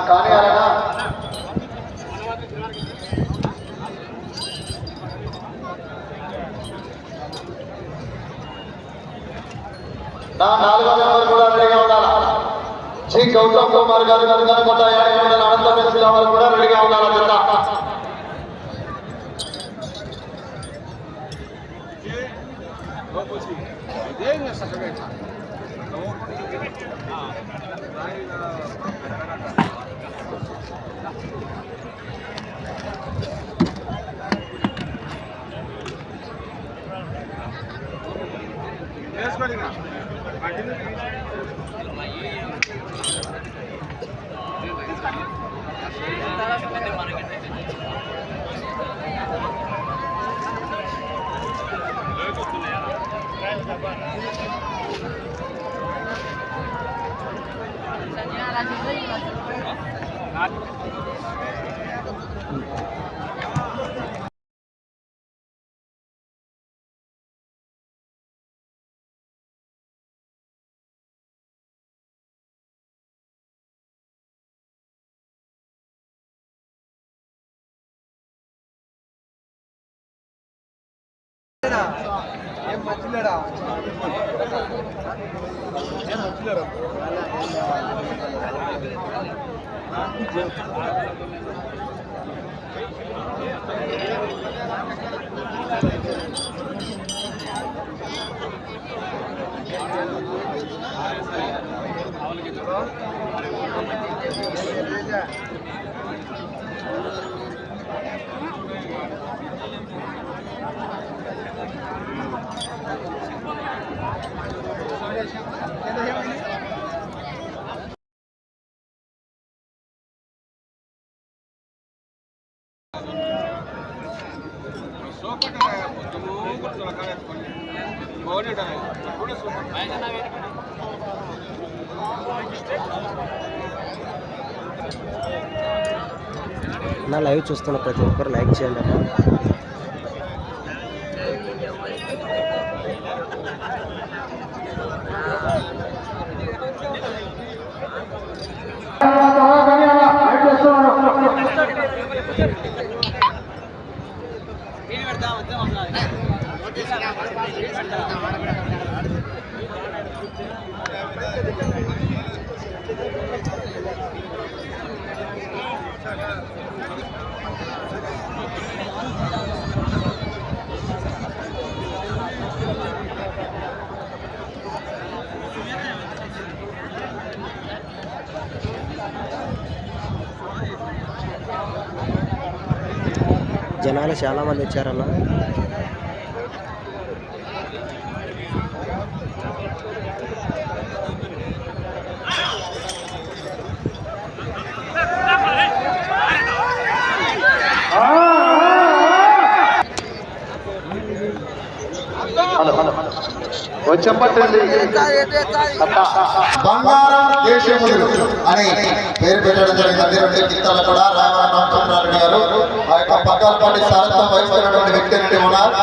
కానీ ఆయన నా నాలుగో నెంబర్ కూడా రెడీగా ఉండాలి జీ గౌతమ్ కుమార్ గారు కనుకొండ యాడకొండ అనంత మెస్సిల వారు కూడా రెడీగా ఉండాలి జత మంచిలేడా ఏం మంచిలేడా ఏం Thank you. నా లైవ్ చూస్తున్న ప్రతి ఒక్కరు లైక్ చేయండి అన్న జనాలు చాలా మంది వచ్చారన్న. చెప్పండి. బంగారం దేశములు అని పేరు పెట్టడం జరిగింది. రెండు కిత్తాల కూడా రామరామ గారు. ఆ యొక్క పక్కల పాటి సారథ్యం వహిస్తున్నటువంటి వ్యక్తి అంటే ఉన్నారు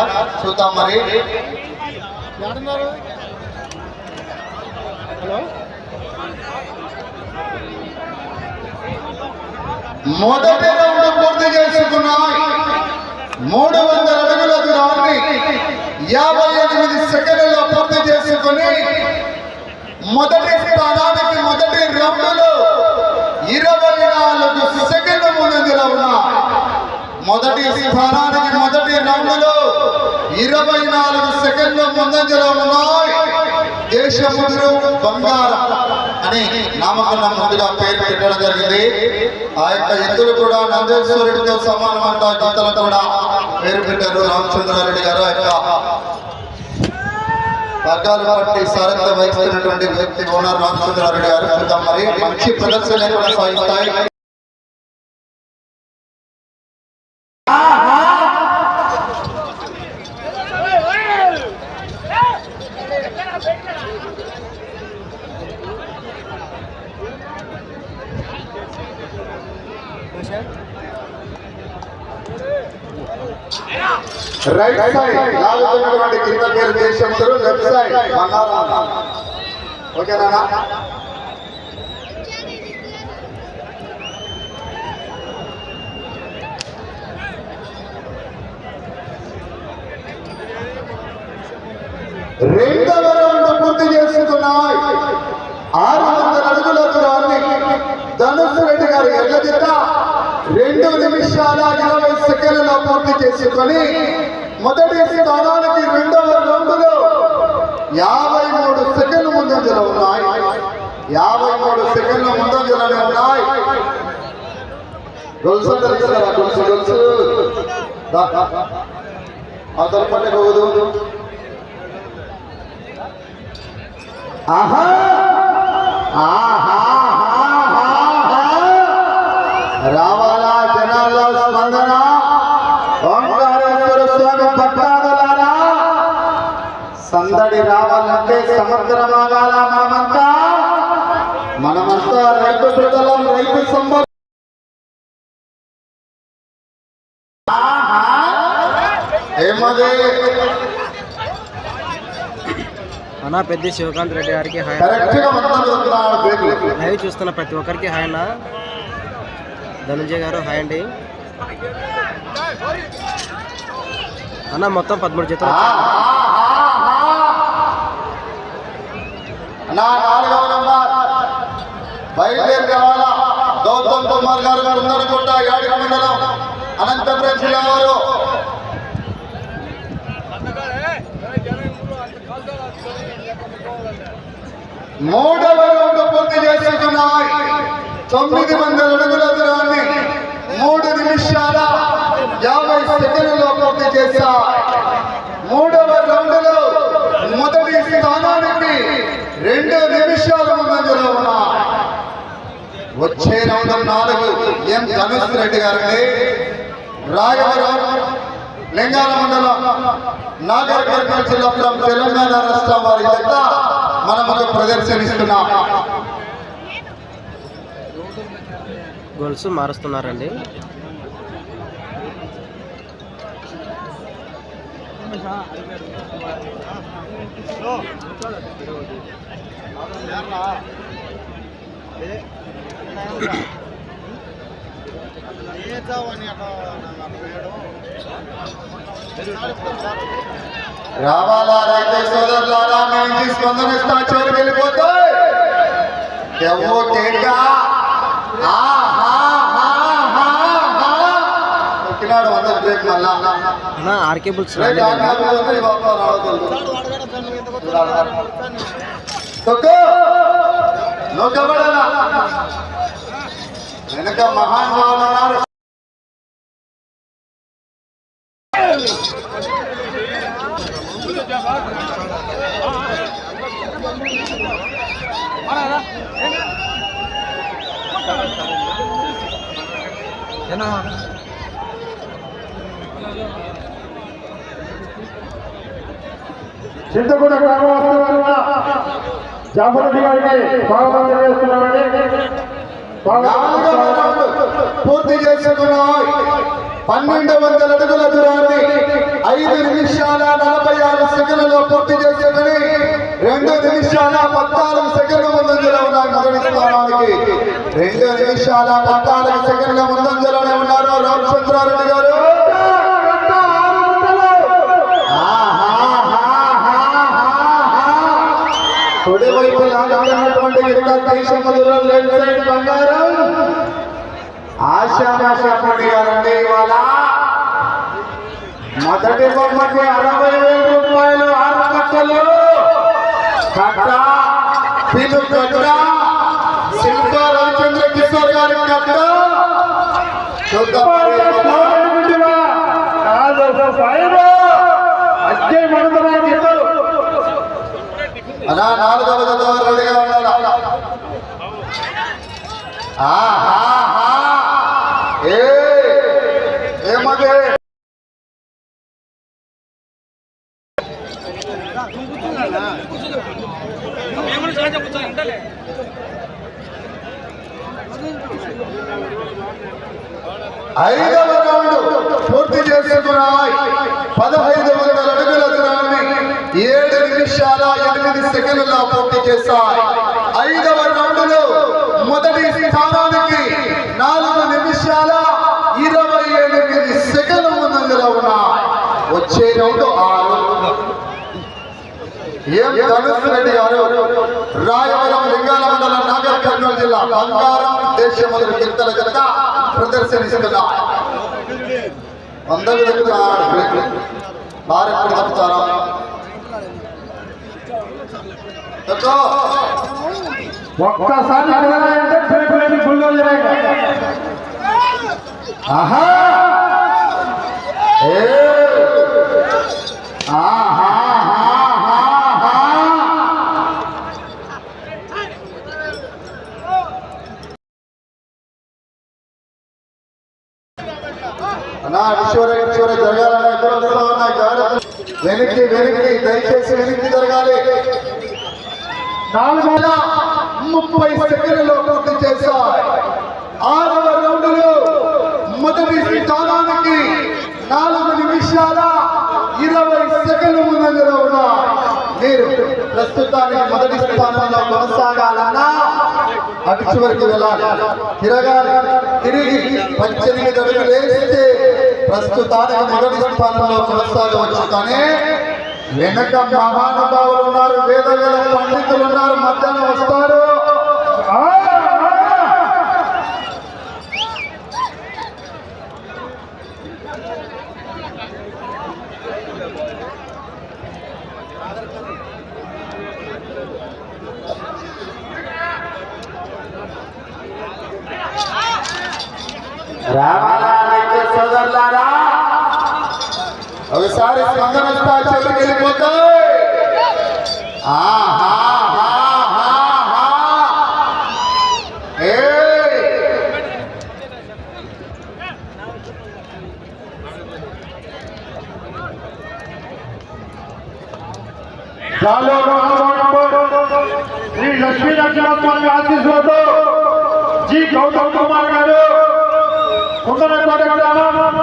చూద్దాం మరి. మొదటి రౌండ్ పూర్తి చేసుకున్నాయి. మూడు వందల అడుగుల దూరాన్ని యాభై ఎనిమిది సెకండ్లో పూర్తి చేసుకుని మొదటి స్థానానికి మొదటి రౌండ్లో ఇరవై నాలుగు సెకండ్ల ముందులో ఉన్నాయి మొదటి స్థానానికి మొదటి రౌండ్లో ఇరవై నాలుగు సెకండ్ల ముందంజలో ఉన్నాయి దేశ బంగారం. నామకరణం ముందుగా పేరు పెట్టడం జరిగింది. ఆ యొక్క ఎత్తులు కూడా నందేశ్వరుడితో సమానమంత గీతలతో కూడా పేరు పెట్టారు రామచంద్రారెడ్డి గారు. ఆ యొక్క వర్గాలు బట్టి సారథ్యం వహిస్తున్నటువంటి వ్యక్తి ఓనర్ రామచంద్రారెడ్డి గారు. మరి మంచి ప్రదర్శన కొనసాగిస్తాయి పూర్తి చేసుకున్నాయి. ఆరు వందల అడుగుల దూరాన్ని ధనుసు రెడ్డి గారు ఎడ్ల రెండు నిమిషాల ఇరవై సెకండ్లలో పూర్తి చేసుకొని మొదటి స్థానానికి రెండవ రౌండ్లో యాభై మూడు సెకండ్ల ముందంజలో ఉన్నాయి. యాభై మూడు సెకండ్ల ముందంజలోనే ఉన్నాయి. గొలుసు అంటారు కదా గొలుసు గొలుసు. దా, దా, అవతల పల్లె పోదు. ఆహా! ఆ రావాలంటే సముద్రమాగాల మనమంతా? మనమంతా రైతు బిడ్డలం రైతు సంబంధం ఏమదే? అన్న పెద్ద శివకాంత్ రెడ్డి గారికి హాయ్ లైవ్ చూస్తున్న ప్రతి ఒక్కరికి హాయ్ అన్న. ధనంజయ్ గారు హాయ్ అండి. అన్న మొత్తం పదమూడు జతలు నా నాలుగవ నంబర్. బయలుదేరి కావాలా గౌతమ్ కుమార్ గారు బృందనగుట్ట యాడిక మండలం. అనంతపురం జిల్లా వారు. మూడవ రౌండ్ పూర్తి చేసుకున్నాయి. తొమ్మిది వందల అడుగుల దూరాన్ని మూడు నిమిషాల యాభై సెకండ్లలో పూర్తి చేశారు మూడవ రౌండ్లో మొదటి స్థానానికి రెండు నిమిషాల ముందంజలో ఉన్నాయి వచ్చే రౌండ్ నాలుగు ఎం ధనుష్ రెడ్డి గారండి. రాయవరం లింగాల మండలం నాగర్ కర్నూలు జిల్లా from తెలంగాణ రాష్ట్రం వారి జత మనము ప్రదర్శనిస్తున్నాం. గొలుసు మారుస్తున్నారండి. రావాలా రైతు సోదరులారా మీ నుంచి స్పందనిస్తా చివరికి వెళ్ళిపోతే ఎవ్వో కేక? ఆర్కే బుల్స్ బ్రేక్ రాలేదండి ఆడినాడు వంద ఈ బాబు రావద్దు తొక్కు నొక్కబడాలా వెనక మహానుభావులు ఉన్నారు చింతకుంట గ్రామవాసుల జాఫరెడ్డి గారికి స్వాగతం తెలియజేస్తున్నామండి పూర్తి చేసుకున్నాం పన్నెండు వందల అడుగుల దూరాన్ని ఐదు నిమిషాల నలభై ఆరు సెకండ్లలో పూర్తి చేసుకుని రెండు నిమిషాల పద్నాలుగు సెకండ్ల ముందంజలో ఉన్నారు మొదటి స్థానానికి రెండు నిమిషాల పద్నాలుగు సెకండ్ల ముందంజలోనే ఉన్నారు రామచంద్రారెడ్డి గారు. లాగాడినటువంటి గిరికల్ దేశములలో లెఫ్ట్ సైడ్ బంగారం. ఆశామాషాపడి గారండి ఇవాళ. మొదటి బొమ్మకి అరవై వేల రూపాయలు ఆరు కట్టలు. కట్ట పిలు కట్ట శిల్ప రవిచంద్ర కిషోర్ గారి కట్ట. అజ్జయ్ నాలుగవ ఏమది ఐదవ రౌండ్ పూర్తి చేసుకున్నాయి పదహైదు వందల అడుగుల దూరాన్ని ఏడు నిమిషాల ఎనిమిది సెకండ్ల పూర్తి చేశాయి ఐదవ రౌండ్లో మొదటి స్థానానికి నాలుగు నిమిషాల ఇరవై ఎనిమిది సెకండ్ల ముందంజలో ఉన్నా వచ్చే రౌండ్ ఆరు. ఏం ధనుష్ రెడ్డి గారు? రాయవరం లింగాల మండలం నాగర్ కర్నూలు జిల్లా బంగారం దేశం మొదటి కింతల జత ప్రదర్శనిస్తున్నారు అందరూ వెళ్తున్నారు వారు ఎప్పుడు ఒక్కసారి ఎగరాలంటే పిలిపిలేని బుల్డోజర్ ఆహా ఏ ఆహా ఆహా అన్నా విశ్వర విశ్వర జరగాలన్నా ఎక్కడ వస్తా ఉన్నాయి జాగ్రత్త. వెనక్కి వెనక్కి దయచేసి వెనక్కి జరగాలి. నాలుగు వేల ముప్పై సెకండ్లలో పూర్తి చేశారు ఆరవ రౌండ్లో మొదటి స్థానానికి నాలుగు నిమిషాల ఇరవై సెకండ్లు ముందంజలో ఉన్నారు మీరు ప్రస్తుతానికి మొదటి స్థానంలో కొనసాగాలన్నా అటు చివరికి వెళ్ళాలి. తిరగాలి. తిరిగి పద్దెనిమిది అడుగులు వేస్తే ప్రస్తుతానికి మొదటి స్థానంలో కొనసాగవచ్చు. కానీ వెనక మహానుభావులు ఉన్నారు వేద వేద పండితులు ఉన్నారు మధ్యాహ్నం వస్తారు. ఆశీస్సులతో జి గౌతమ్ కుమార్ గారు కుందనకోట గ్రామం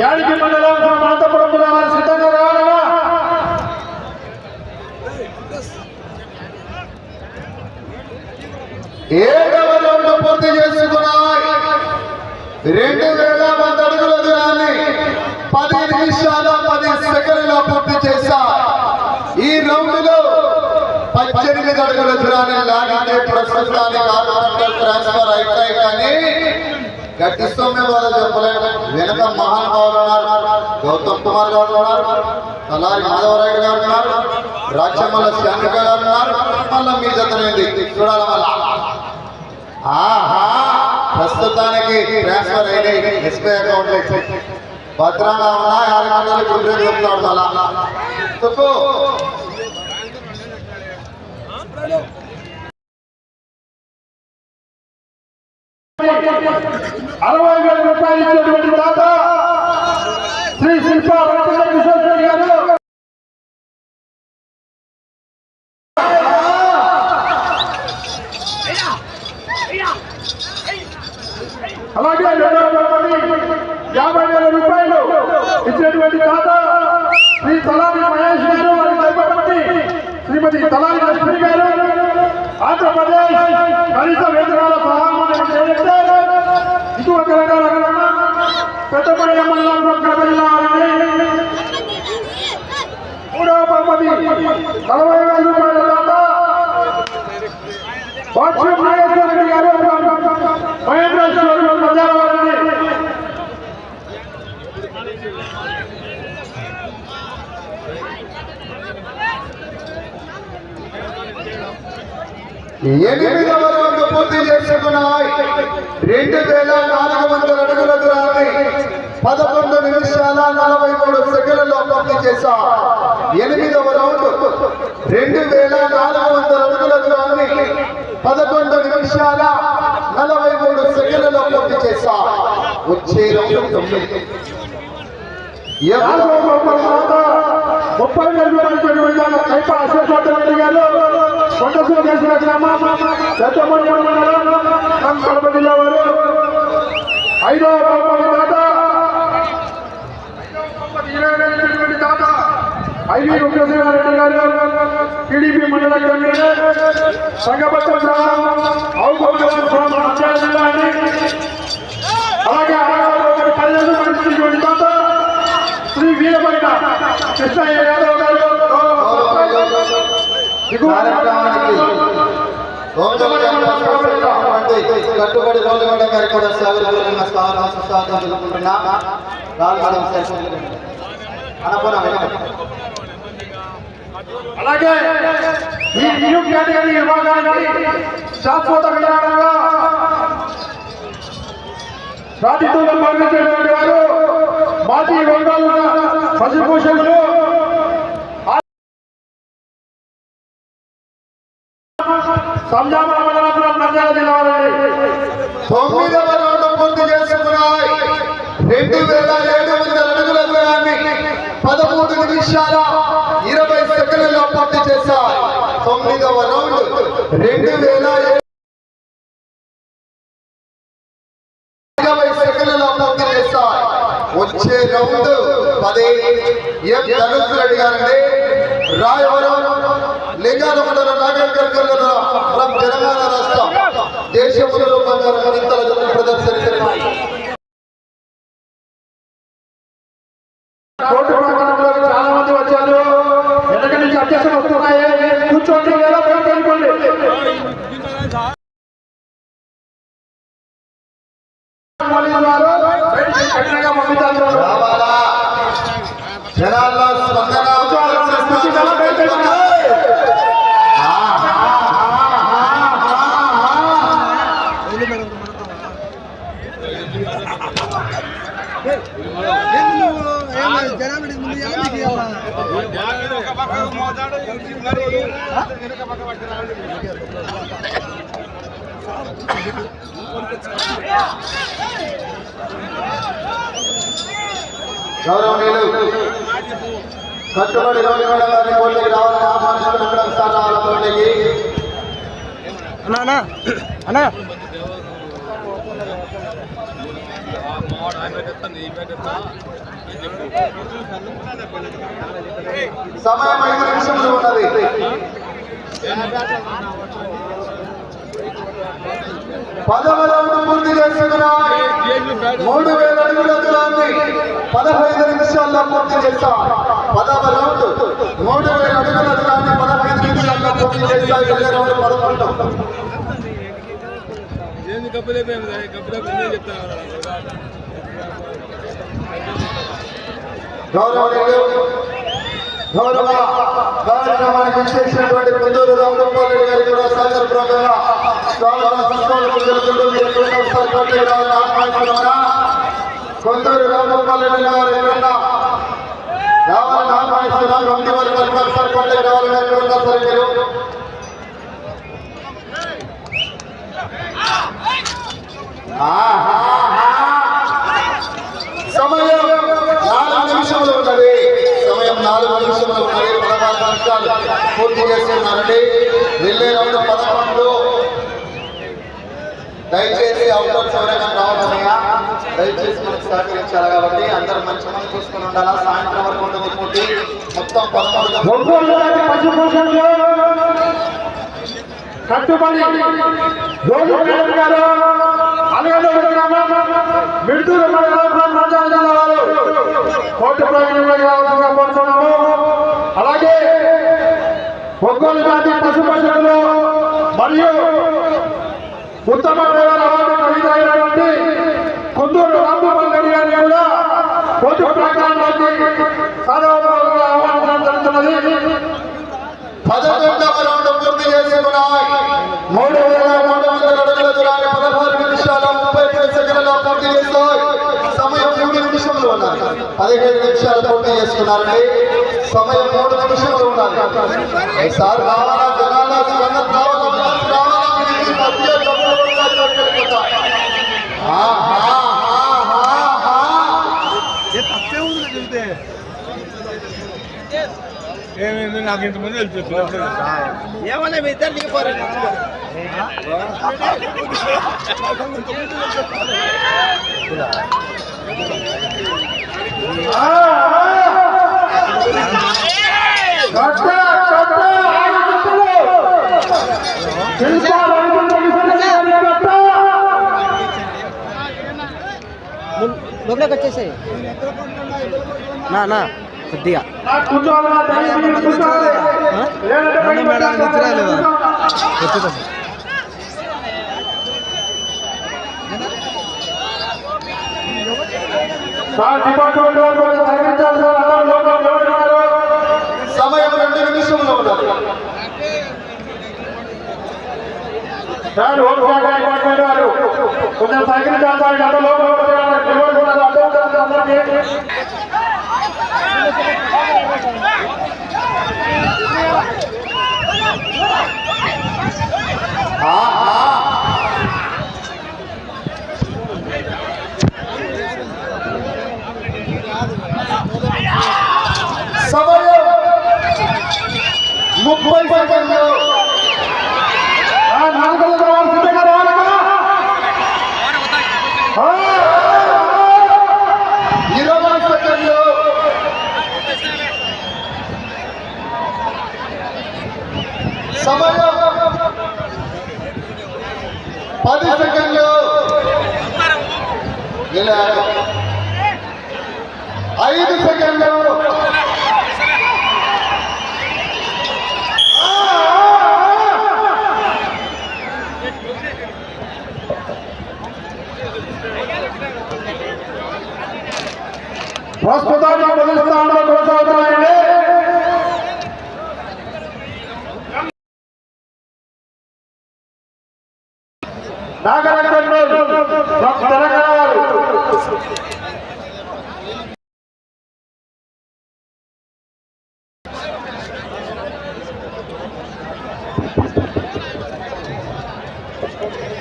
యాడికి మండలం అనంతపురం జిల్లా సిద్ధంగా రావాలన్నా ఏడవ రౌండ్ పూర్తి చేసుకున్నాయి? రెండు వేల మంది అడుగుల దూరాన్ని పది నిమిషాల పది సెకండ్లలో పూర్తి చేశారు ఈ రౌండ్లో పద్దెనిమిది అడుగుల దూరాన్ని లాగితే ప్రస్తుతానికి ఆరు గంటలు ట్రాన్స్ఫర్ అవుతాయి కానీ గట్టి వాళ్ళు చెప్పలేదు వెనక మహానుభావులు ఉన్నారు. గౌతమ్ కుమార్ గారు ఉన్నారు. అలాగే మాధవరాయుడు గారు ఉన్నారు. రాజ్యమల్ల శ్యామిక గారు ఉన్నారు. మళ్ళీ మీ జతనేది చూడాల మళ్ళా. ఆహా! ప్రస్తుతానికి ట్రాన్స్ఫర్ అయినాయి. ఎస్బీఐ అకౌంట్లో భద్రంగా ఉన్నా ఆరు గంటలు గుండ్రే చెప్తాడు మళ్ళా. అరవై వేల రూపాయలు ఇచ్చేటువంటి దాత శ్రీ శిల్ప వెంకట గారు. అలాగే రెండవ బహుమతి యాభై వేల రూపాయలు ఇచ్చినటువంటి దాత శ్రీ తలారి మహేష్ గారు వారి ధర్మపతి శ్రీమతి తలారి లక్ష్మి గారు. ఆంధ్రప్రదేశ్ కనీస వేద నలభై వేల రూపాయల దాకా వాట్సాప్ నాగేశ్వర రెడ్డి గారు మహేంద్ర స్టోర్ ఎనిమిదవ రౌండ్ పూర్తి చేసుకున్నాయి రెండు వేల నాలుగు వందల అడుగుల దూరాన్ని పదకొండు నిమిషాల నలభై మూడు సెకండ్లలో పూర్తి చేశాం. ఎనిమిదవ రౌండ్ వచ్చే రౌండ్ తొమ్మిది నాలుగో బహుమతి దాత ముప్పై వేల రూపాయలు పెట్టుబడి కైప అశోక్ రెడ్డి గారు కొండసూరు చేసిన గ్రామం పెద్దపల్లి మండలం కడప జిల్లా వారు ఐదవ బహుమతి దాత ఇరవై వేల పెట్టుబడి దాత ఐవి ఉగ్రసేనారెడ్డి గారు టీడీపీ మండల కన్వీనర్ సంగపట్నం గ్రామం ఔపచారిక పంచాయతీ జిల్లా అని అలాగే ఆడవాళ్ళు పదిహేను మంది దాత శ్రీ వీరభద్ర కృష్ణయ్య యాదవ్ గారు కార్యక్రమానికి కట్టుబడి గోల్గొండ గారికి కూడా సాగరపూర్వకంగా స్వాగతం సుస్వాగతం తెలుపుకుంటున్నా రాల్గొండ సర్పంచ్ అనపూర్ణ వెంకట అలాగే ఈ న్యూ కేటగిరీ విభాగానికి శాశ్వత విధానంగా ప్రాతినిధ్యం వహించేటువంటి వారు మాజీ ఒంగోలు పశుభూషణులు సంజామల నంద్యాల జిల్లా తొమ్మిదవ రౌండ్ పూర్తి చేసుకున్నాయి. రెండు వేల ఏడు వందల అడుగుల దూరాన్ని పదమూడు నిమిషాల ఇరవై సెకండ్లలో పూర్తి చేశారు తొమ్మిదవ రౌండ్ రెండు వేల వచ్చే రౌండ్ పదిహేను ఎం ధనుష్ రెడ్డి గారండి రాయవరం లింగాల మండలం నాగర్కర్ ఫ్రమ్ తెలంగాణ రాష్ట్రం. దేశంలో ప్రదర్శన గౌరవనీయులు కట్టుబడి గారిని కోర్టుకి రావాలని ఆహ్వానిస్తున్న రావాల కోర్టుకి అన్నా అన్నా సమయం ఐదు నిమిషములు ఉన్నది. పూర్తి చేసుకున్నాయి మూడు వేల అడుగుల దూరాన్ని పదహైదు నిమిషాల్లో పూర్తి చేశారు పదవ రౌండ్ మూడు వేల అడుగుల దూరాన్ని పదహైదు నిమిషాల్లో పూర్తి చేశారు రౌండ్ పదకొండు గౌరవనీయులు గౌరవ కార్యక్రమానికి విచ్చేసినటువంటి కుందూరు రామగోపాల్ గారికి కూడా సాగరపూర్వకంగా స్వాగతం మీరు ఒకసారి రావాలని ఆహ్వానిస్తున్నారా కొందరు రామగోపాల్ రెడ్డి గారు ఎక్కడన్నా కమిటీ వారి తరఫున ఒకసారి కోర్టుకి రావాలని సమయం నాలుగు నిమిషములు ఉన్నది సమయం నాలుగు నిమిషములు ఉన్నది పదహారు నిమిషాలు పూర్తి చేస్తున్నారండి. వెళ్ళే రెండు పదకొండు. దయచేసి అవుట్డోర్ ఎవరైనా దయచేసి మనకు సహకరించాలి కాబట్టి అందరు మంచి మంది చూసుకుని ఉండాలా? సాయంత్రం వరకు ఉంటుంది పూర్తి మొత్తం పదమూడు కట్టుబడి. అలాగే ఒంగోలు జాతి పశుభూషణులు మరియు ఉత్తమ అవార్డు గ్రహీత కుందూరు రామగోపాల్ రెడ్డి గారిని కూడా కోర్టు ప్రాంగణంలోకి సాధారణంగా ఆహ్వానించడం జరుగుతున్నది పదకొండవ రౌండ్ పూర్తి చేసుకున్నాయి మూడు వేల మూడు వందల అడుగుల దూరాన్ని పదహారు నిమిషాల ముప్పై ఐదు సెకండ్లలో పూర్తి చేస్తాయి సమయం మూడు పదిహేడు నిమిషాలు పూర్తి చేసుకున్నారండి సమయం మూడు నిమిషములు ఉన్నది సార్ రావాలా స్పందన రావాలా రావాలా ఆహా, ఆహా, ఆహా. ఏమైంది నాకు ఇంతమంది తెలుసు ఏమన్నా మీ ఇద్దరు దిగిపోరు కట్ట, కట్ట, ఆరు గుంటలు. తెలుసా, రెండు గుంటలు సార్ అందరూ లోపల నిలబడి ఉన్నారు. సమయం రెండు నిమిషంలో ఉన్నది సార్ హోమ్ శాఖ డిపార్ట్మెంట్ వారు కొంచెం సహకరించాలి సార్ అందరూ లోపల నిలబడి ఉన్నారు. అడ్డం ఉంటుంది అందరికీ. సమయం ముప్పై నాగరంగంలో తెలంగాణ వారు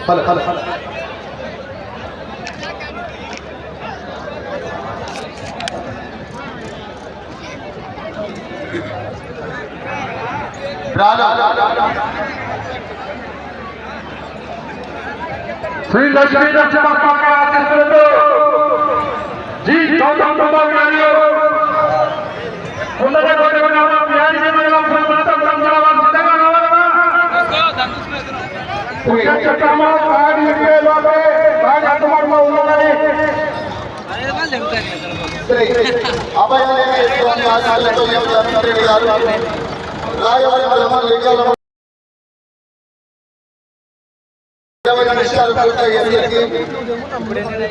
హలో హలో హలో రాను శ్రీ లక్ష్మీ నరసింహస్వామి ఆశీస్సులతో జి గౌతమ్ కుమార్ గారు ఉన్నత కోటి గ్రామం వ్యాధి మండలం ప్రాంతం సంచారం సిద్ధంగా రావాలన్నా చట్టమా కాడి లోపే కాడి అందుబాటులో ఉన్నదని శ్రీ అభయాలయ స్వామి ఆశీస్సులతో యువజన గారు రాయవరం లింగాల ఇరవై నిమిషాలు పూర్తయ్యేసరికి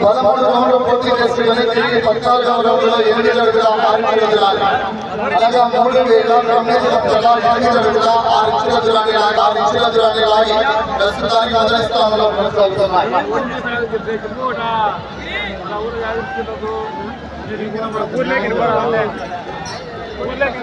పదమూడు రౌండ్లు పూర్తి చేసుకుని తిరిగి పద్నాలుగవ రౌండ్లో ఎనిమిది అడుగుల ఆరు అడుగుల అనగా మూడు వేల తొమ్మిది లక్షల ఎనిమిది అడుగుల ఆరు ఇంచుల దూరాన్ని లాగి ఆరు ఇంచుల దూరాన్ని లాగి ప్రస్తుతానికి మొదటి స్థానంలో కొనసాగుతున్నాయి ఊర్లోకి